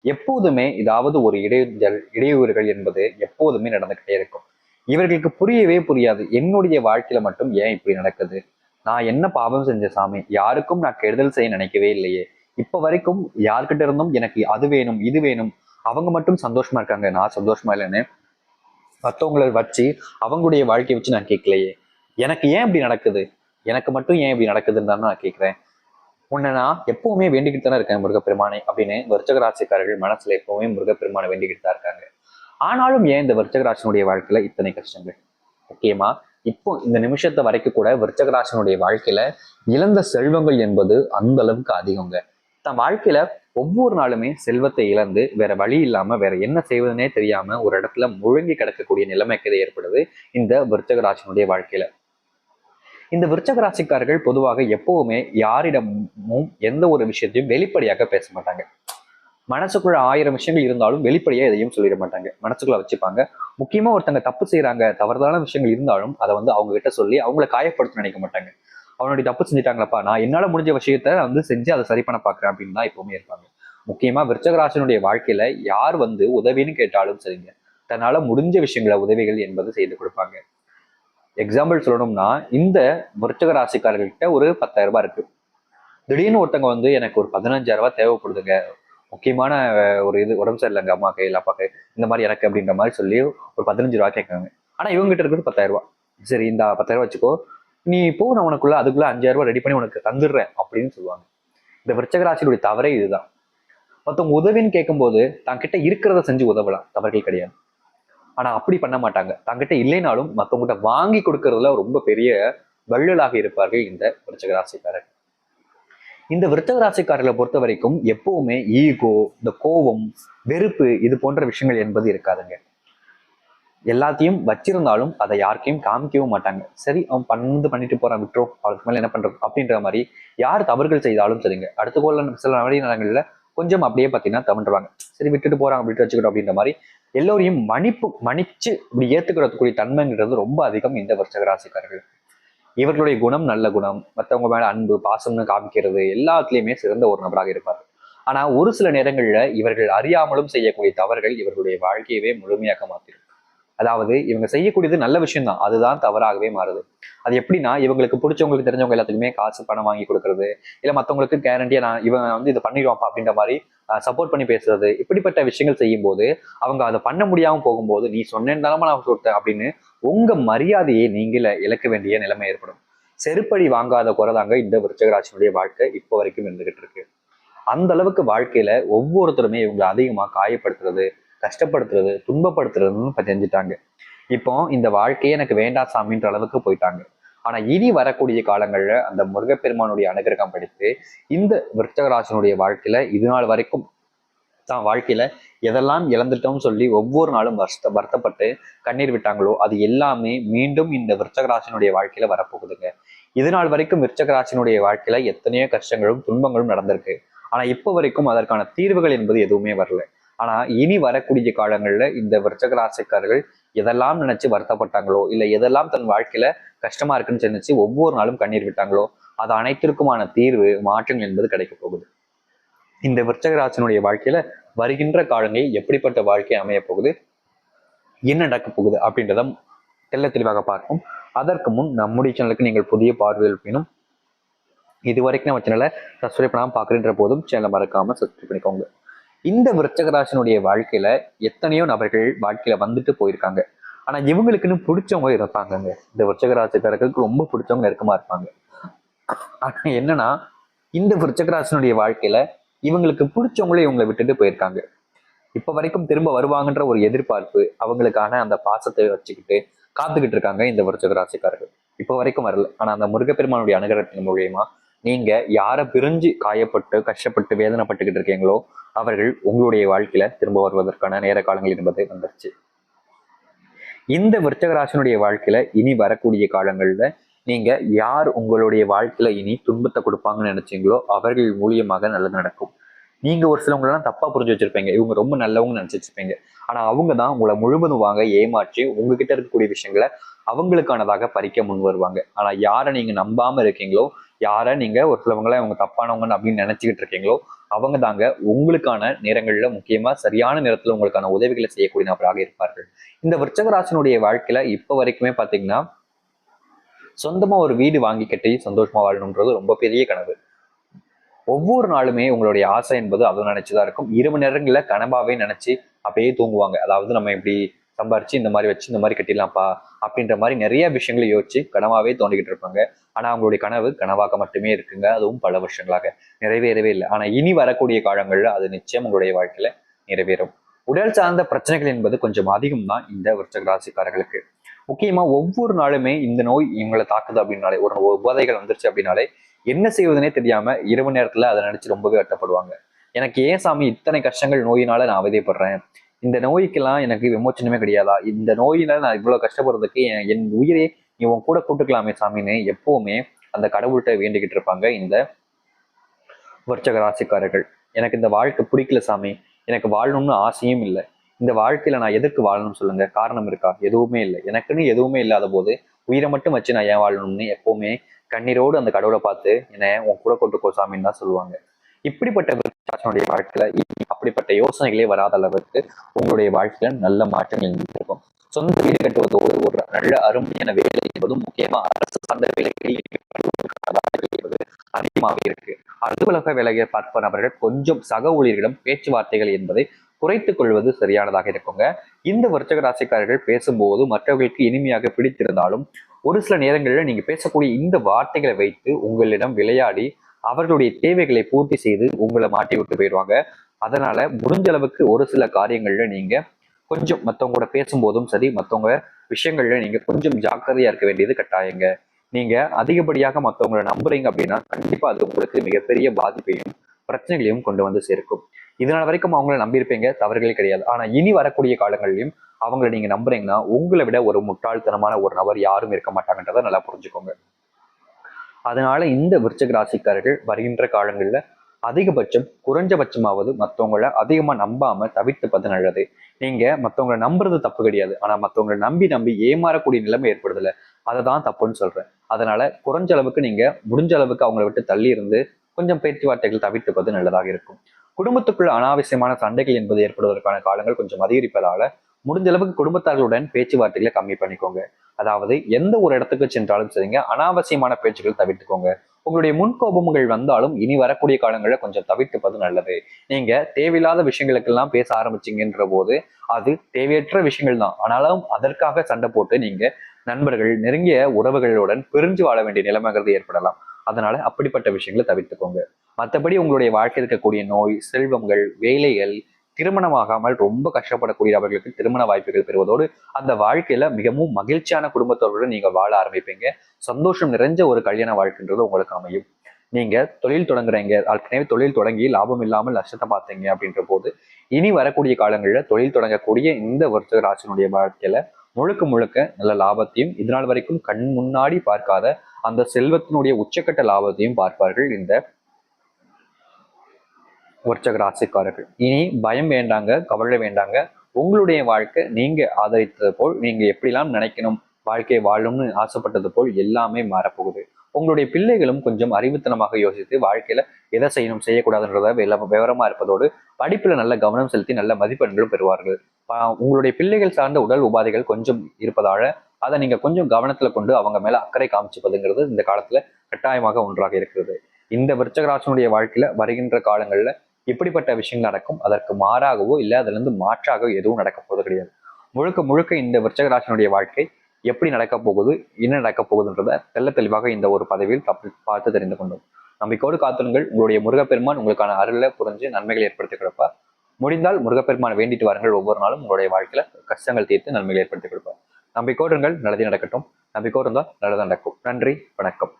எப்போதுமே ஏதாவது ஒரு இடைஞ்சல் இடையூறுகள் என்பது எப்போதுமே நடந்துகிட்டே இருக்கும். இவர்களுக்கு புரியவே புரியாது. என்னுடைய வாழ்க்கையில மட்டும் ஏன் இப்படி நடக்குது? நான் என்ன பாவம் செஞ்ச சாமி? யாருக்கும் நான் கெடுதல் செய்ய நினைக்கவே இல்லையே. இப்ப வரைக்கும் யார்கிட்ட இருந்தும் எனக்கு அது வேணும் இது வேணும். அவங்க மட்டும் சந்தோஷமா இருக்காங்க. நான் சந்தோஷமா இல்லைன்னு மற்றவங்களை வச்சு அவங்களுடைய வாழ்க்கையை வச்சு நான் கேட்கலையே. எனக்கு ஏன் இப்படி நடக்குது? எனக்கு மட்டும் ஏன் இப்படி நடக்குதுன்னு தான் நான் கேட்கிறேன். உன்னை நான் எப்பவுமே வேண்டிக்கிட்டு தானே இருக்கேன் முருகப்பெருமானை அப்படின்னு வருச்சகராசிக்காரர்கள் மனசுல எப்பவுமே முருகப்பெருமானை வேண்டிக்கிட்டு தான் இருக்காங்க. ஆனாலும் ஏன் இந்த விருச்சகராசனுடைய வாழ்க்கையில இத்தனை கஷ்டங்கள்? முக்கியமா இப்போ இந்த நிமிஷத்தை வரைக்கும் கூட விருச்சகராசனுடைய வாழ்க்கையில இழந்த செல்வங்கள் என்பது அந்த அளவுக்கு அதிகங்க. தன் வாழ்க்கையில ஒவ்வொரு நாளுமே செல்வத்தை இழந்து வேற வழி இல்லாம வேற என்ன செய்வதுனே தெரியாம ஒரு இடத்துல முழுங்கி கிடக்கக்கூடிய நிலைமைக்கு இது ஏற்படுது இந்த விருச்சகராசனுடைய வாழ்க்கையில. இந்த விருச்சக ராசிக்காரர்கள் பொதுவாக எப்பவுமே யாரிடமும் எந்த ஒரு விஷயத்தையும் வெளிப்படையாக பேச மாட்டாங்க. மனசுக்குள்ள ஆயிரம் விஷயங்கள் இருந்தாலும் வெளிப்படையா எதையும் சொல்லிட மாட்டாங்க. மனசுக்குள்ள வச்சுப்பாங்க. முக்கியமா ஒருத்தங்க தப்பு செய்யறாங்க தவறுதலான விஷயங்கள் இருந்தாலும் அதை வந்து அவங்க கிட்ட சொல்லி அவங்கள காயப்படுத்த நினைக்க மாட்டாங்க. அவனுடைய தப்பு செஞ்சுட்டாங்களப்பா நான் என்னால முடிஞ்ச விஷயத்த வந்து செஞ்சு அதை சரி பண்ண பாக்குறேன் அப்படின்னு தான் எப்பவுமே இருப்பாங்க. முக்கியமா விருச்சகராசனுடைய வாழ்க்கையில யார் வந்து உதவின்னு கேட்டாலும் சரிங்க. தன்னால முடிஞ்ச விஷயங்களை உதவிகள் என்பது செய்து கொடுப்பாங்க. எக்ஸாம்பிள் சொல்லணும்னா இந்த விருச்சக ராசிக்காரர்கிட்ட ஒரு பத்தாயிரம் ரூபாய் இருக்கு. திடீர்னு ஒருத்தங்க வந்து எனக்கு ஒரு பதினஞ்சாயிரம் ரூபாய் தேவைப்படுதுங்க. முக்கியமான ஒரு இது உடம்பு சரியில்லைங்க அம்மாக்கு இல்லை அப்பாக்கு இந்த மாதிரி எனக்கு அப்படின்ற மாதிரி சொல்லி ஒரு பதினஞ்சு ரூபா கேட்காங்க ஆனா இவங்ககிட்ட இருக்கிறது பத்தாயிரம் ரூபா சரி இந்த பத்தாயிரம் ரூபா வச்சுக்கோ. நீ இப்போ நான் உனக்குள்ள அதுக்குள்ள அஞ்சாயிரம் ரூபாய் ரெடி பண்ணி உனக்கு தந்துடுறேன் அப்படின்னு சொல்லுவாங்க. இந்த விருச்சக ராசியினுடைய தவறே இதுதான். மற்றவங்க உதவின்னு கேட்கும்போது தான் கிட்ட இருக்கிறத செஞ்சு உதவலாம். தவறுகள் கிடையாது. ஆனா அப்படி பண்ண மாட்டாங்க. தங்கிட்ட இல்லைனாலும் மற்றவங்ககிட்ட வாங்கி கொடுக்கறதுல ரொம்ப பெரிய வள்ளலாக இருப்பார்கள் இந்த விருச்சக ராசிக்காரர். இந்த விருச்சக ராசிக்காரர்களை பொறுத்த வரைக்கும் எப்பவுமே ஈகோ இந்த கோபம் வெறுப்பு இது போன்ற விஷயங்கள் என்பது இருக்காதுங்க. எல்லாத்தையும் வச்சிருந்தாலும் அதை யாருக்கையும் காமிக்கவும் மாட்டாங்க. சரி அவன் பண்ணது பண்ணிட்டு போறான் விட்டுரும் அவளுக்கு மேலே என்ன பண்றோம் அப்படின்ற மாதிரி யார் தவறுகள் செய்தாலும் சரிங்க. அடுத்த போல சில வழி நேரங்கள்ல கொஞ்சம் அப்படியே பார்த்தீங்கன்னா தவண்டுவாங்க சரி விட்டுட்டு போறாங்க விட்டு வச்சுக்கிட்டோம் அப்படின்ற மாதிரி எல்லோரையும் மன்னிப்பு மன்னிச்சு இப்படி ஏத்துக்கிறதுக்குரிய தன்மைங்கிறது ரொம்ப அதிகம் இந்த வருஷக ராசிக்காரர்கள். இவர்களுடைய குணம் நல்ல குணம் மற்றவங்க மேல அன்பு பாசம்னு காமிக்கிறது எல்லாத்துலயுமே சிறந்த ஒரு நபராக இருப்பார். ஆனா ஒரு சில நேரங்கள்ல இவர்கள் அறியாமலும் செய்யக்கூடிய தவறுகள் இவர்களுடைய வாழ்க்கையவே முழுமையாக மாத்திரும். அதாவது இவங்க செய்யக்கூடியது நல்ல விஷயம் தான் அதுதான் தவறாகவே மாறுது. அது எப்படின்னா இவங்களுக்கு பிடிச்சவங்களுக்கு தெரிஞ்சவங்க எல்லாத்துக்குமே காசு பணம் வாங்கி கொடுக்கறது இல்ல மத்தவங்களுக்கு கேரண்டியா நான் இவன் வந்து இதை பண்ணிடுவாப்பா அப்படின்ற மாதிரி சப்போர்ட் பண்ணி பேசுறது இப்படிப்பட்ட விஷயங்கள் செய்யும் போது அவங்க அதை பண்ண முடியாம போகும்போது நீ சொன்னேன்னு தானமா நான் சொல்லிட்டேன் அப்படின்னு உங்க மரியாதையை நீங்கள இழக்க வேண்டிய நிலைமை ஏற்படும். செருப்படி வாங்காத குறைதாங்க இந்த விருச்சகராசினுடைய வாழ்க்கை இப்போ வரைக்கும் இருந்துகிட்டு இருக்கு. அந்த அளவுக்கு வாழ்க்கையில ஒவ்வொருத்தருமே இவங்களை அதிகமா காயப்படுத்துறது கஷ்டப்படுத்துறது துன்பப்படுத்துறதுன்னு தெரிஞ்சுட்டாங்க இப்போ இந்த வாழ்க்கையே எனக்கு வேண்டாம் சாமின்ற அளவுக்கு போயிட்டாங்க. ஆனா இனி வரக்கூடிய காலங்கள்ல அந்த முருகப்பெருமானுடைய அனுகிரகம் படித்து இந்த விருச்சகராசனுடைய வாழ்க்கையில இது நாள் வரைக்கும் தான் வாழ்க்கையில எதெல்லாம் இழந்துட்டோம்னு சொல்லி ஒவ்வொரு நாளும் வருத்த வருத்தப்பட்டு கண்ணீர் விட்டாங்களோ அது எல்லாமே மீண்டும் இந்த விருச்சகராசனுடைய வாழ்க்கையில வரப்போகுதுங்க. இது நாள் வரைக்கும் விருச்சகராசனுடைய வாழ்க்கையில எத்தனையோ கஷ்டங்களும் துன்பங்களும் நடந்திருக்கு. ஆனா இப்போ வரைக்கும் அதற்கான தீர்வுகள் என்பது எதுவுமே வரல. ஆனா இனி வரக்கூடிய காலங்கள்ல இந்த விருச்சகராசிக்காரர்கள் எதெல்லாம் நினைச்சு வருத்தப்பட்டாங்களோ இல்ல எதெல்லாம் தன் வாழ்க்கையில கஷ்டமா இருக்குன்னு நினைச்சு ஒவ்வொரு நாளும் கண்ணீர் விட்டாங்களோ அது அனைத்திற்குமான தீர்வு மாற்றங்கள் என்பது கிடைக்க போகுது. இந்த விருச்சகராசனுடைய வாழ்க்கையில வருகின்ற காலங்களில் எப்படிப்பட்ட வாழ்க்கை அமைய போகுது என்ன நடக்க போகுது அப்படின்றத தெல்ல தெளிவாக பார்ப்போம். அதற்கு முன் நம்முடைய சேனலுக்கு நீங்கள் புதிய பார்வையில் வேணும். இது வரைக்கும் நம்ம சேனலை சப்ஸ்கிரைப் பண்ணாமல் பார்க்குறன்ற போதும் சேனலை மறக்காம சப்ஸ்கிரைப் பண்ணிக்கோங்க. இந்த விருச்சகராசனுடைய வாழ்க்கையில எத்தனையோ நபர்கள் வாழ்க்கையில வந்துட்டு போயிருக்காங்க. ஆனா இவங்களுக்குன்னு பிடிச்சவங்க இருப்பாங்கங்க இந்த விருச்சகராசிக்காரர்களுக்கு ரொம்ப பிடிச்சவங்க நெருக்கமா இருப்பாங்க. ஆனா என்னன்னா இந்த விருச்சகராசனுடைய வாழ்க்கையில இவங்களுக்கு பிடிச்சவங்களே இவங்களை விட்டுட்டு போயிருக்காங்க. இப்ப வரைக்கும் திரும்ப வருவாங்கன்ற ஒரு எதிர்பார்ப்பு அவங்களுக்கான அந்த பாசத்தை வச்சுக்கிட்டு காத்துக்கிட்டு இருக்காங்க இந்த விருச்சக இப்போ இப்ப வரைக்கும் வரல. ஆனா அந்த முருகப்பெருமானுடைய அனுகிரகத்தின் மூலியமா நீங்க யாரை பிரிஞ்சு காயப்பட்டு கஷ்டப்பட்டு வேதனைப்பட்டுக்கிட்டு இருக்கீங்களோ அவர்கள் உங்களுடைய வாழ்க்கையில திரும்ப வருவதற்கான நேர காலங்கள் என்பது வந்துருச்சு. இந்த விருச்சகராசனுடைய வாழ்க்கையில இனி வரக்கூடிய காலங்கள்ல நீங்க யார் உங்களுடைய வாழ்க்கையில இனி துன்பத்தை கொடுப்பாங்கன்னு நினைச்சீங்களோ அவர்கள் மூலியமாக நல்லது நடக்கும். நீங்க ஒரு சிலவங்களெல்லாம் தப்பா புரிஞ்சு வச்சிருப்பீங்க. இவங்க ரொம்ப நல்லவங்க நினைச்சு வச்சிருப்பீங்க. ஆனா அவங்க தான் உங்களை முழுவதும் வாங்க ஏமாற்றி உங்ககிட்ட இருக்கக்கூடிய விஷயங்களை அவங்களுக்கானதாக பறிக்க முன் வருவாங்க. ஆனா யாரை நீங்க நம்பாம இருக்கீங்களோ யாரை நீங்க ஒரு சிலவங்களை அவங்க தப்பானவங்க அப்படின்னு நினைச்சுக்கிட்டு இருக்கீங்களோ அவங்க தாங்க உங்களுக்கான நேரங்களில் முக்கியமா சரியான நேரத்துல உங்களுக்கான உதவிகளை செய்யக்கூடிய நபராக இருப்பார்கள். இந்த விருச்சகராசனுடைய வாழ்க்கையில இப்ப வரைக்குமே பாத்தீங்கன்னா சொந்தமா ஒரு வீடு வாங்கி கட்டி சந்தோஷமா வாழணுன்றது ரொம்ப பெரிய கனவு. ஒவ்வொரு நாளுமே உங்களுடைய ஆசை என்பது அதை நினைச்சுதான் இருக்கும். இரவு நேரங்களில் கனவாவே நினைச்சு அப்படியே தூங்குவாங்க. அதாவது நம்ம இப்படி சம்பாரிச்சு இந்த மாதிரி வச்சு இந்த மாதிரி கட்டிடலாம்ப்பா அப்படின்ற மாதிரி நிறைய விஷயங்களை யோசிச்சு கனவாவே தோண்டிக்கிட்டு இருப்பாங்க. ஆனா அவங்களுடைய கனவு கனவாக மட்டுமே இருக்குங்க. அதுவும் பல வருஷங்களாக நிறைவேறவே இல்லை. ஆனா இனி வரக்கூடிய காலங்கள்ல அது நிச்சயம் உங்களுடைய வாழ்க்கையில நிறைவேறும். உடல் சார்ந்த பிரச்சனைகள் என்பது கொஞ்சம் அதிகம் தான் இந்த விருச்சக ராசிக்காரர்களுக்கு. முக்கியமா ஒவ்வொரு நாளுமே இந்த நோய் இவங்களை தாக்குது அப்படின்னாலே ஒரு உபாதைகள் வந்துருச்சு அப்படின்னாலே என்ன செய்வதுனே தெரியாம இரவு நேரத்துல அதை நினைச்சு ரொம்பவே கட்டப்படுவாங்க எனக்கு ஏன் சாமி இத்தனை கஷ்டங்கள் நோயினால நான் அவதிப்படுறேன் இந்த நோய்க்கெல்லாம் எனக்கு விமோச்சனமே கிடையாதா? இந்த நோயில நான் இவ்வளவு கஷ்டப்படுறதுக்கு என் என் உயிரே இவன் கூட கூட்டுக்கலாமே சாமின்னு எப்பவுமே அந்த கடவுள்கிட்ட வேண்டிக்கிட்டு இருப்பாங்க இந்த வர்ச்சக ராசிக்காரர்கள். எனக்கு இந்த வாழ்க்கை பிடிக்கல சாமி. எனக்கு வாழணும்னு ஆசையும் இல்லை. இந்த வாழ்க்கையில நான் எதற்கு வாழணும்னு சொல்லுங்க? காரணம் இருக்கா? எதுவுமே இல்லை. எனக்குன்னு எதுவுமே இல்லாத போது உயிரை மட்டும் வச்சு நான் ஏன் வாழணும்னு எப்பவுமே கண்ணீரோடு அந்த கடவுளை பார்த்து என்னை உன் கூட கொண்டு சாமின்னு தான் சொல்லுவாங்க. இப்படிப்பட்ட விருத்தாசனுடைய வாழ்க்கையில அப்படிப்பட்ட யோசனைகளே வராத அளவுக்கு உங்களுடைய வாழ்க்கையில நல்ல மாற்றங்கள் இருக்கும் சொந்த வீடு கட்டுவதோடு ஒரு நல்ல அருமையான வேலை என்பதும் முக்கியமா அரசு சார்ந்த வேலைகளில் அதிகமாக இருக்கு. அலுவலக வேலையை பார்ப்ப நபர்கள் கொஞ்சம் சக ஊழியர்களிடம் பேச்சுவார்த்தைகள் என்பதை குறைத்துக் கொள்வது சரியானதாக இருக்குங்க. இந்த வர்த்தக ராசிக்காரர்கள் பேசும்போது மற்றவர்களுக்கு இனிமையாக பிடித்திருந்தாலும் ஒரு சில நேரங்களில் நீங்க பேசக்கூடிய இந்த வார்த்தைகளை வைத்து உங்களிடம் விளையாடி அவர்களுடைய தேவைகளை பூர்த்தி செய்து உங்களை மாட்டி விட்டு போயிடுவாங்க. அதனால முடிஞ்ச அளவுக்கு ஒரு சில காரியங்கள்ல நீங்க கொஞ்சம் மற்றவங்க கூட பேசும்போதும் சரி மற்றவங்க விஷயங்கள்ல நீங்க கொஞ்சம் ஜாக்கிரதையா இருக்க வேண்டியது கட்டாயங்க. நீங்க அதிகப்படியாக மற்றவங்களை நம்புறீங்க அப்படின்னா கண்டிப்பா அது உங்களுக்கு மிகப்பெரிய பாதிப்பையும் பிரச்சனைகளையும் கொண்டு வந்து சேர்க்கும். இதனால வரைக்கும் அவங்கள நம்பியிருப்பீங்க தவறுகளே கிடையாது. ஆனா இனி வரக்கூடிய காலங்களிலும் அவங்களை நீங்க நம்புறீங்கன்னா உங்களை விட ஒரு முட்டாள்தனமான ஒரு நபர் யாரும் இருக்க மாட்டாங்கன்றதை நல்லா புரிஞ்சுக்கோங்க. அதனால இந்த விருச்சக ராசிக்காரர்கள் வருகின்ற காலங்களில் அதிகபட்சம் குறைஞ்சபட்சமாவது மற்றவங்கள அதிகமாக நம்பாமல் தவிர்த்துப்பது நல்லது நீங்கள் மற்றவங்களை நம்புறது தப்பு கிடையாது. ஆனால் மற்றவங்களை நம்பி நம்பி ஏமாறக்கூடிய நிலைமை ஏற்படுதில்லை அதை தான் தப்புன்னு சொல்கிறேன் அதனால் குறைஞ்ச அளவுக்கு நீங்கள் முடிஞ்ச அளவுக்கு அவங்கள விட்டு தள்ளி இருந்து கொஞ்சம் பேச்சுவார்த்தைகள் தவிர்த்துப்பது நல்லதாக இருக்கும். குடும்பத்துக்குள்ள அனாவசியமான சண்டைகள் என்பது ஏற்படுவதற்கான காலங்கள் கொஞ்சம் அதிகரிப்பதால முடிஞ்ச அளவுக்கு குடும்பத்தார்களுடன் பேச்சுவார்த்தைகளை கம்மி பண்ணிக்கோங்க. அதாவது எந்த ஒரு இடத்துக்கு சென்றாலும் சரிங்க அனாவசியமான பேச்சுக்கள் தவிர்த்துக்கோங்க. உங்களுடைய முன்கோபங்கள் வந்தாலும் இனி வரக்கூடிய காலங்களில் கொஞ்சம் தவிர்த்துப்பது நல்லது. நீங்க தேவையில்லாத விஷயங்களுக்கெல்லாம் பேச ஆரம்பிச்சிங்கன்ற போது அது தேவையற்ற விஷயங்கள் தான். ஆனாலும் அதற்காக சண்டை போட்டு நீங்க நண்பர்கள் நெருங்கிய உறவுகளுடன் பிரிஞ்சு வாழ வேண்டிய நிலைமைங்கிறது ஏற்படலாம். அதனால அப்படிப்பட்ட விஷயங்களை தவிர்த்துக்கோங்க. மற்றபடி உங்களுடைய வாழ்க்கை இருக்கக்கூடிய நோய் செல்வங்கள் வேலைகள் திருமணமாகாமல் ரொம்ப கஷ்டப்படக்கூடிய அவர்களுக்கு திருமண வாய்ப்புகள் பெறுவதோடு அந்த வாழ்க்கையில மிகவும் மகிழ்ச்சியான குடும்பத்தோடு நீங்க வாழ ஆரம்பிப்பீங்க. சந்தோஷம் நிறைஞ்ச ஒரு கல்யாண வாழ்க்கைன்றது உங்களுக்கு அமையும். நீங்க தொழில் தொடங்குறீங்க. ஏற்கனவே தொழில் தொடங்கி லாபம் இல்லாமல் நஷ்டத்தை பார்த்தீங்க அப்படின்ற போது இனி வரக்கூடிய காலங்களில் தொழில் தொடங்கக்கூடிய இந்த வருஷ ராசினுடைய வாழ்க்கையில முழுக்க முழுக்க நல்ல லாபத்தையும் இதனால் வரைக்கும் கண் முன்னாடி பார்க்காத அந்த செல்வத்தினுடைய உச்சக்கட்ட லாபத்தையும் பார்ப்பார்கள் இந்த உற்சக ராசிக்காரர்கள் இனி பயம் வேண்டாங்க கவலை வேண்டாங்க. உங்களுடைய வாழ்க்கை நீங்க ஆதரித்தது போல் நீங்க எப்படிலாம் நினைக்கணும் வாழ்க்கையை வாழணும்னு ஆசைப்பட்டது போல் எல்லாமே மாறப்போகுது. உங்களுடைய பிள்ளைகளும் கொஞ்சம் அறிவுத்தனமாக யோசித்து வாழ்க்கையில எதை செய்யணும் செய்யக்கூடாதுன்றத விவரமா இருப்பதோடு படிப்புல நல்ல கவனம் செலுத்தி நல்ல மதிப்பெண்களும் பெறுவார்கள். உங்களுடைய பிள்ளைகள் சார்ந்த உடல் உபாதைகள் கொஞ்சம் இருப்பதால அதை நீங்க கொஞ்சம் கவனத்துல கொண்டு அவங்க மேல அக்கறை காமிச்சுப்பதுங்கிறது இந்த காலத்துல கட்டாயமாக ஒன்றாக இருக்கிறது. இந்த விருச்சகராசனுடைய வாழ்க்கையில வருகின்ற காலங்கள்ல இப்படிப்பட்ட விஷயங்கள் நடக்கும்? அதற்கு மாறாகவோ இல்லை அதுல இருந்து மாற்றாகவோ எதுவும் நடக்க போவது கிடையாது. முழுக்க முழுக்க இந்த விருச்சகராசனுடைய வாழ்க்கை எப்படி நடக்க போகுது? என்ன நடக்க போகுதுன்றத தெல்ல தெளிவாக இந்த ஒரு பதவியில் தப்பு பார்த்து தெரிந்து கொண்டோம். நம்பிக்கோடு காத்துருங்கள் உங்களுடைய முருகப்பெருமான் உங்களுக்கான அருளை புரிஞ்சு நன்மைகளை ஏற்படுத்தி கொடுப்பார். முடிந்தால் முருகப்பெருமான் வேண்டிட்டு வாருங்கள் ஒவ்வொரு நாளும் உங்களுடைய வாழ்க்கையில கஷ்டங்கள் தீர்த்து நன்மைகளை ஏற்படுத்தி கொடுப்பார். நம்பிக்கோடுங்கள் நல்லது நடக்கட்டும். நம்பிக்கோடு இருந்தால் நல்லது நடக்கும். நன்றி. வணக்கம்.